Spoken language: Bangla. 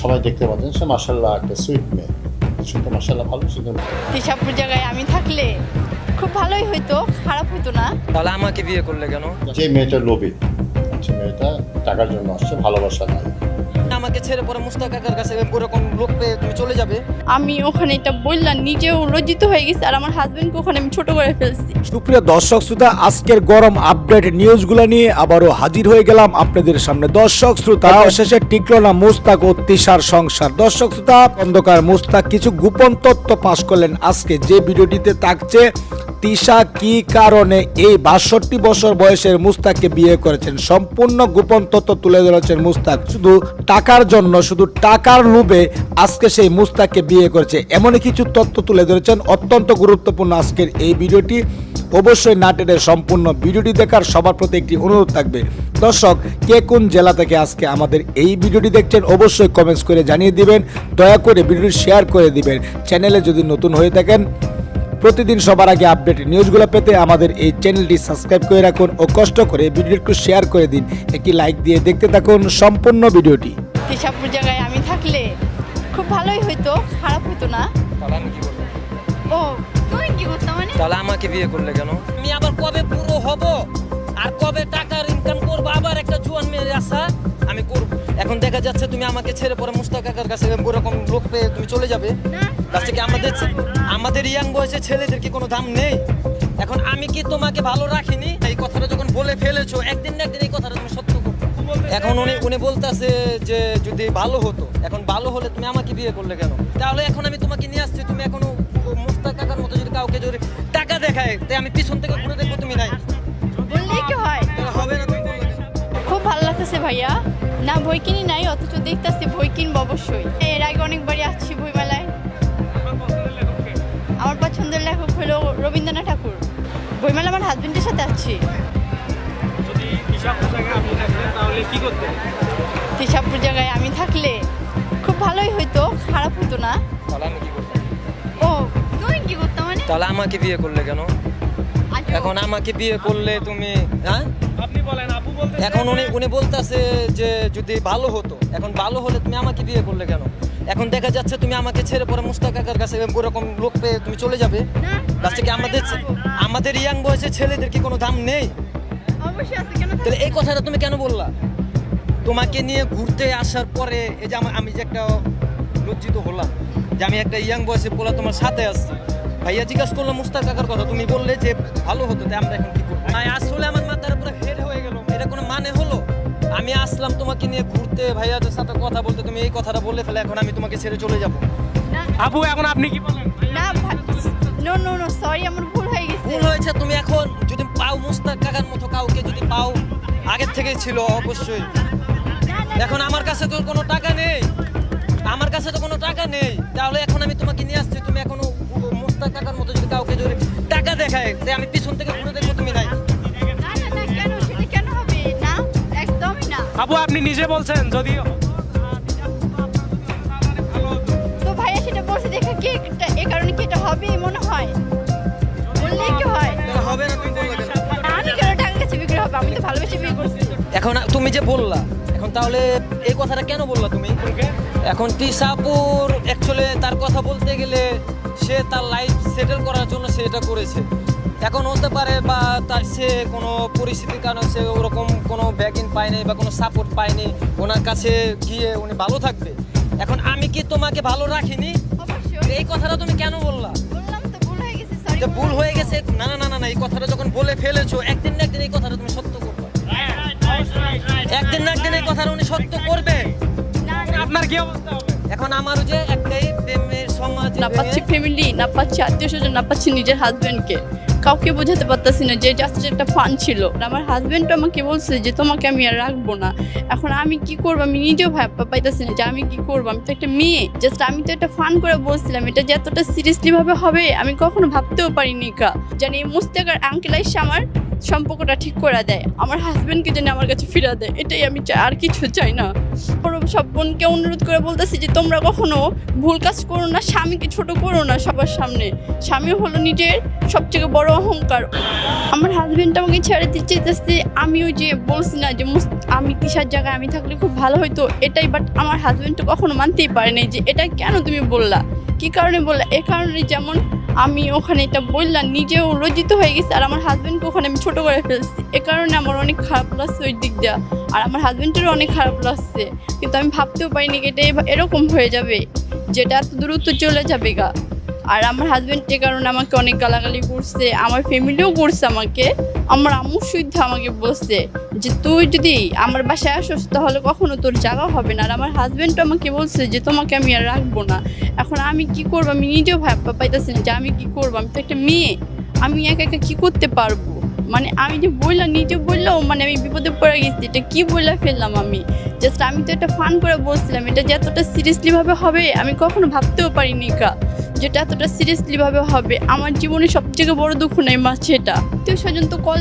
সবাই দেখতে পাচ্ছেন সে মার্শাল্লাহ একটা সুইট মেয়ে। শুনতে মার্শাল্লাহ ভালো শুনতে দিশাপুর জায়গায় আমি থাকলে খুব ভালোই হইতো খারাপ হইতো না। তাহলে আমাকে বিয়ে করলে কেন? যে মেয়েটা লোভী সে মেয়েটা টাকার জন্য আসছে ভালোবাসা নাই। আমাকে ছেড়ে পরে মুস্তাক কাকার কাছে ওরকম লোক পেয়ে তুমি চলে যাবে। আমি ওখানে এটা বললাম নিজেও লজ্জিত হয়ে গেছি আর আমার হাজবেন্ডকে ওখানে আমি ছোট করে ফেলছি। সুপ্রিয় দর্শক শ্রোতা আজকের গরম আপডেট নিউজগুলো নিয়ে আবারও হাজির হয়ে গেলাম আপনাদের সামনে। দর্শক শ্রোতা শেষে টিকলো না মুস্তাক ও তিশার সংসার। দর্শক শ্রোতা অন্ধকার মুস্তাক কিছু গোপন তথ্য পাশ করলেন আজকে। যে ভিডিওটিতে থাকছে তিশা কি কারণে এই বাষট্টি বছর বয়সের মুস্তাককে বিয়ে করেছেন? সম্পূর্ণ গোপন তথ্য তুলে ধরেছেন মুস্তাক। শুধু টাকার জন্য, শুধু টাকার লোভে আজকে সেই মুস্তাককে বিয়ে করেছে। এমনই কিছু তথ্য তুলে ধরেছেন অত্যন্ত গুরুত্বপূর্ণ আজকের এই ভিডিওটি। অবশ্যই নাটের সম্পূর্ণ ভিডিওটি দেখার সবার প্রতি একটি অনুরোধ থাকবে। দর্শক, কে কোন জেলা থেকে আজকে আমাদের এই ভিডিওটি দেখছেন, অবশ্যই কমেন্টস করে জানিয়ে দিবেন। দয়া করে ভিডিওটি শেয়ার করে দিবেন। চ্যানেলে যদি নতুন হয়ে থাকেন প্রতিদিন সবার আগে আপডেট নিউজগুলো পেতে আমাদের এই চ্যানেলটি সাবস্ক্রাইব করে রাখুন ও কষ্ট করে ভিডিওটি একটু শেয়ার করে দিন। একটি লাইক দিয়ে দেখতে থাকুন সম্পূর্ণ ভিডিওটি। দিশাপুর জায়গায় আমি থাকলে খুব ভালোই হইতো খারাপ হইতো না। ও তুমি কি করতো মানে? তাহলে আমাকে বিয়ে করলে কেন? আমি আবার কবে পুরো হব? আর কবে টাকার ইনকাম করব? আবার একটা জুয়ান মেয়ের আশা? দেখা যাচ্ছে তুমি আমাকে ছেড়ে পরে মুস্তাক কাকার কাছে ওরকম লোক পেয়ে তুমি চলে যাবে। লাস্টে কি আমাদের আমাদের ইয়াং বয়সে ছেলেদের কি কোনো দাম নেই? এখন আমি কি তোমাকে ভালো রাখিনি? এই কথাটা যখন বলে ফেলেছো একদিন না একদিন এই কথাটা তুমি সত্য এখন উনি উনি বলতেছে যে যদি ভালো হতো এখন ভালো হলে তুমি আমাকে বিয়ে করলে কেন? তাহলে এখন আমি তোমাকে নিয়ে আসছি তুমি এখনও মুস্তাক কাকার মতো যদি কাউকে যদি টাকা দেখায় তাই আমি পিছন থেকে ঘুরে দেখব তুমি নাই। বললেই কি হয়? হবে না তুমি খুব ভালো লাগতেছে ভাইয়া। না বই কিনি নাই অথচ দেখতেছি বই কিনবো অবশ্যই। এর আগে অনেকবারই আসছি বই মেলায় আমার পছন্দের লেখক হলো রবীন্দ্রনাথ ঠাকুর। বইমেলা আমার হাজবেন্ডের সাথে আসছি। যদি জায়গায় তাহলে কি করতেন? তিশাপুর জায়গায় আমি থাকলে খুব ভালোই হইতো খারাপ হইতো না। ও তুমি কি করতো মানে? তাহলে আমাকে বিয়ে করলে কেন? এখন আমাকে বিয়ে করলে তুমি হ্যাঁ? আপনি বলেন আপু বলতে এখন উনি উনি বলতেছে যে যদি ভালো হতো এখন ভালো হলে তুমি আমাকে বিয়ে করলে কেন? এখন দেখা যাচ্ছে তুমি আমাকে ছেড়ে পরে মুস্তাক কাকার কাছে ওরকম লোক পেয়ে তুমি চলে যাবে। না লাস্টে কি আমাদের আমাদের ইয়াং বয়সে ছেলেদের কি কোনো দাম নেই? অবশ্যই আছে কেন তাহলে এই কথাটা তুমি কেন বললা? তোমাকে নিয়ে ঘুরতে আসার পরে এই যে আমি যে একটা লজ্জিত হলাম যে আমি একটা ইয়াং বয়সে পোলা তোমার সাথে আসছি। ভাইয়া জিজ্ঞাসা করলাম মুস্তাক কাকার কথা। তুমি বললে যে ভালো হতো তাই আমরা এখন কি করব? ভাই আসলে আমার মাথার উপরে হেড হয়ে গেল। এটা কোনো মানে হলো? আমি আসলাম তোমাকে নিয়ে ঘুরতে ভাইয়াদের সাথে কথা বলতে। তুমি এই কথাটা বলে ফেলে এখন আমি তোমাকে ছেড়ে চলে যাব। আপু এখন আপনি কি বলেন? না নো নো নো সরি আমার ভুল হয়ে গেছে। ভুল হয়েছে তুমি এখন যদি পাও মুস্তাক কাকার মতো কাউকে যদি পাও আগের থেকেই ছিল অবশ্যই। এখন আমার কাছে তো কোনো টাকা নেই। আমার কাছে তো কোনো টাকা নেই। তাহলে এখন আমি তোমাকে নিয়ে আসছি তুমি এখনও কাকার মতো যদি কাউকে যদি টাকা দেখায় আমি পিছন থেকে ঘুরে দেখব তুমি নাই। না, না, না, কেন? সেটা কেন হবে? না একদমই না। আপু আপনি নিজে বলছেন যদি তো ভাইয়া সেটা বলছে দেখে কি এ কারণে কি এটা হবে মনে হয়? বললেই কি হয়? হবে না তুমি আমি কেন টাকা কাছে বিক্রি হবে? আমি তো ভালোবেসে বিয়ে করছি। এখন তুমি যে বললা এখন তাহলে এই কথাটা কেন বললা তুমি? এখন তিসাপুর অ্যাকচুয়ালি তার কথা বলতে গেলে সে তার লাইফ সেটেল করার জন্য সে এটা করেছে এখন হতে পারে বা তার সে কোনো পরিস্থিতির কারণে সে ওরকম কোনো ব্যাকিং পায়নি বা কোনো সাপোর্ট পায়নি ওনার কাছে গিয়ে উনি ভালো থাকবে এখন আমি কি তোমাকে ভালো রাখিনি এই কথাটা তুমি কেন বললা ভুল হয়ে গেছে ভুল হয়ে গেছে না না না না এই কথাটা যখন বলে ফেলেছো একদিন না একদিন এই কথাটা তুমি সত্য করবে একদিন না একদিন এই কথাটা উনি সত্য করবে আপনার কি অবস্থা এখন আমার যে একটাই প্রেমের সমাজ না পাচ্ছি ফ্যামিলি না পাচ্ছি আত্মীয় স্বজন না পাচ্ছি নিজের হাজবেন্ডকে কাউকে বোঝাতে পারতাছি না যে জাস্ট একটা ফান ছিল। আমার হাজবেন্ড আমাকে বলছে যে তোমাকে আমি আর রাখব না। এখন আমি কি করব? আমি নিজেও ভাবতে পাইতেছি না যে আমি কি করব? আমি তো একটা মেয়ে। জাস্ট আমি তো একটা ফান করে বলছিলাম এটা যে এতটা সিরিয়াসলি ভাবে হবে আমি কখনো ভাবতেও পারিনি কা। জানি মুস্তাক আর আঙ্কেল আইসা আমার সম্পর্কটা ঠিক করে দেয়, আমার হাজব্যান্ডকে যেন আমার কাছে ফিরা দেয়, এটাই আমি চাই, আর কিছু চাই না। সব বোনকে অনুরোধ করে বলতেছি যে, তোমরা কখনো ভুল কাজ করো না, স্বামীকে ছোট করো না সবার সামনে। স্বামী হলো নিজের সবথেকে বড় অহংকার। আমার হাজবেন্ড আমাকে ছেড়ে দিতে চাইতেছে, আমি ওই যে বলছি না যে আমি তিসার জায়গায় আমি থাকলে খুব ভালো হতো এটাই বাট আমার হাজবেন্ড তো কখনো মানতেই পারে যে, এটা কেন তুমি বললা? কি কারণে বললা? এ কারণে যেমন আমি ওখানে এটা বললাম, নিজেও লজ্জিত হয়ে গেছে আর আমার হাজব্যান্ডকে ওখানে আমি ছোটো করে ফেলছি। এ কারণে আমার অনেক খারাপ লাগছে ওই দিক দিয়ে। আর আমার হাজব্যান্ডেরও অনেক খারাপ লাগছে। কিন্তু আমি ভাবতেও পারিনি এটা এরকম হয়ে যাবে, যেটা এত দূরত্ব চলে যাবে গা। আর আমার হাজবেন্ড যে কারণে আমাকে অনেক গালাগালি করছে, আমার ফ্যামিলিও করছে আমাকে, আমার আম্মু শুদ্ধ আমাকে বলছে যে, তুই যদি আমার বাসায় আসোস, তাহলে কখনো তোর জায়গা হবে না। আর আমার হাজবেন্ড আমাকে বলছে যে, তোমাকে আমি আর রাখব না। এখন আমি কি করব? আমি নিজেও ভাবতে পাইতেছি না যে, আমি কি করব? আমি তো একটা মেয়ে, আমি একা একা কি করতে পারব? মানে আমি যে বললাম নিজে বললাম মানে আমি বিপদে পড়ে গেছি, এটা কি বলে ফেললাম আমি? জাস্ট আমি তো এটা ফান করে বলছিলাম, এটা যে এতটা সিরিয়াসলি ভাবে হবে, আমি কখনো ভাবতেও পারিনি কা। যেটা এতটা সিরিয়াসলি ভাবে হবে, আমার জীবনে সবথেকে বড় দুঃখ নাই মা, সেটা। তুই স্বজন তো কল